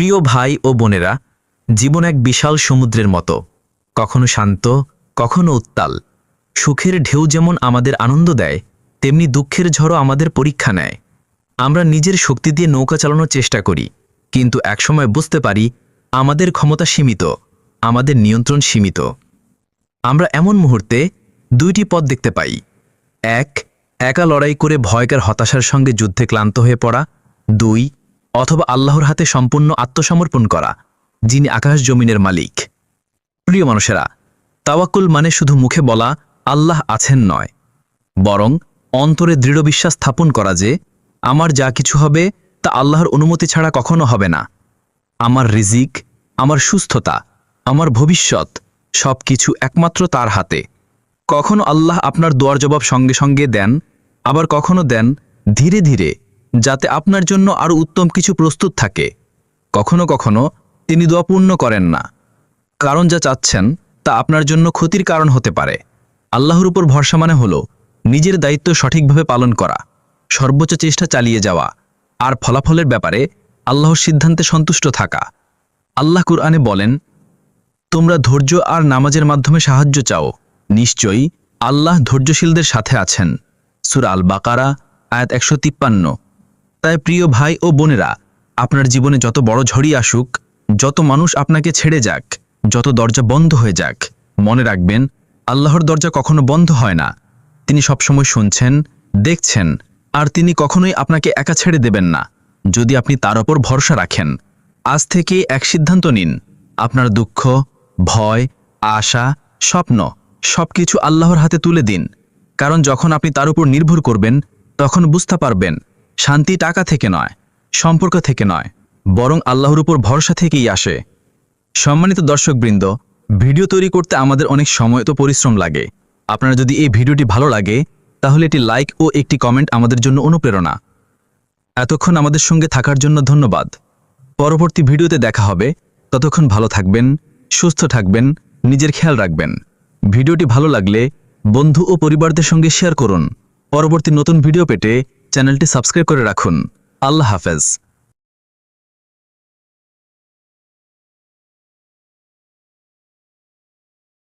প্রিয় ভাই ও বোনেরা, জীবন এক বিশাল সমুদ্রের মতো, কখনো শান্ত, কখনো উত্তাল। সুখের ঢেউ যেমন আমাদের আনন্দ দেয়, তেমনি দুঃখের ঝড়ও আমাদের পরীক্ষা নেয়। আমরা নিজের শক্তি দিয়ে নৌকা চালানোর চেষ্টা করি, কিন্তু একসময় বুঝতে পারি আমাদের ক্ষমতা সীমিত, আমাদের নিয়ন্ত্রণ সীমিত। আমরা এমন মুহূর্তে দুইটি পথ দেখতে পাই। এক, একা লড়াই করে ভয়কার হতাশার সঙ্গে যুদ্ধে ক্লান্ত হয়ে পড়া। দুই অথবা আল্লাহর হাতে সম্পূর্ণ আত্মসমর্পণ করা, যিনি আকাশ জমিনের মালিক। প্রিয় মানুষেরা, তাওয়াক্কুল মানে শুধু মুখে বলা, আল্লাহ আছেন নয়। বরং অন্তরে দৃঢ় বিশ্বাস স্থাপন করা যে, আমার যা কিছু হবে, তা আল্লাহর অনুমতি ছাড়া কখনো হবে না। আমার রিজিক, আমার সুস্থতা, আমার ভবিষ্যৎ সব কিছু একমাত্র তার হাতে। কখনো আল্লাহ আপনার দোয়ার জবাব সঙ্গে সঙ্গে দেন, আবার কখনো দেন, ধীরে ধীরে যাতে আপনার জন্য আরও উত্তম কিছু প্রস্তুত থাকে। কখনো কখনো তিনি দোয়া পূর্ণ করেন না। কারণ যা চাচ্ছেন তা আপনার জন্য ক্ষতির কারণ হতে পারে। আল্লাহর উপর ভরসা মানে হল নিজের দায়িত্ব সঠিকভাবে পালন করা, সর্বোচ্চ চেষ্টা চালিয়ে যাওয়া, আর ফলাফলের ব্যাপারে আল্লাহর সিদ্ধান্তে সন্তুষ্ট থাকা। আল্লাহ কুরআনে বলেন, তোমরা ধৈর্য আর নামাজের মাধ্যমে সাহায্য চাও। নিশ্চয়ই আল্লাহ ধৈর্যশীলদের সাথে আছেন। সুরা আল বাকারা আয়াত একশো তিপ্পান্ন। তাই প্রিয় ভাই ও বোনেরা, আপনার জীবনে যত বড় ঝড়ই আসুক, যত মানুষ আপনাকে ছেড়ে যাক, যত দরজা বন্ধ হয়ে যাক, মনে রাখবেন, আল্লাহর দরজা কখনো বন্ধ হয় না। তিনি সবসময় শুনছেন, দেখছেন, আর তিনি কখনোই আপনাকে একা ছেড়ে দেবেন না, যদি আপনি তার ওপর ভরসা রাখেন। আজ থেকে এক সিদ্ধান্ত নিন, আপনার দুঃখ, ভয়, আশা, স্বপ্ন, সবকিছু আল্লাহর হাতে তুলে দিন, কারণ যখন আপনি তার উপর নির্ভর করবেন, তখন বুঝতে পারবেন শান্তি টাকা থেকে নয়, সম্পর্ক থেকে নয়, বরং আল্লাহর উপর ভরসা থেকেই আসে। সম্মানিত দর্শকবৃন্দ, ভিডিও তৈরি করতে আমাদের অনেক সময় তো পরিশ্রম লাগে। আপনার যদি এই ভিডিওটি ভালো লাগে, তাহলে এটি লাইক ও একটি কমেন্ট আমাদের জন্য অনুপ্রেরণা। এতক্ষণ আমাদের সঙ্গে থাকার জন্য ধন্যবাদ। পরবর্তী ভিডিওতে দেখা হবে। ততক্ষণ ভালো থাকবেন, সুস্থ থাকবেন, নিজের খেয়াল রাখবেন। ভিডিওটি ভালো লাগলে বন্ধু ও পরিবারদের সঙ্গে শেয়ার করুন। পরবর্তী নতুন ভিডিও পেতে চ্যানেলটি সাবস্ক্রাইব করে রাখুন। আল্লাহ হাফেজ।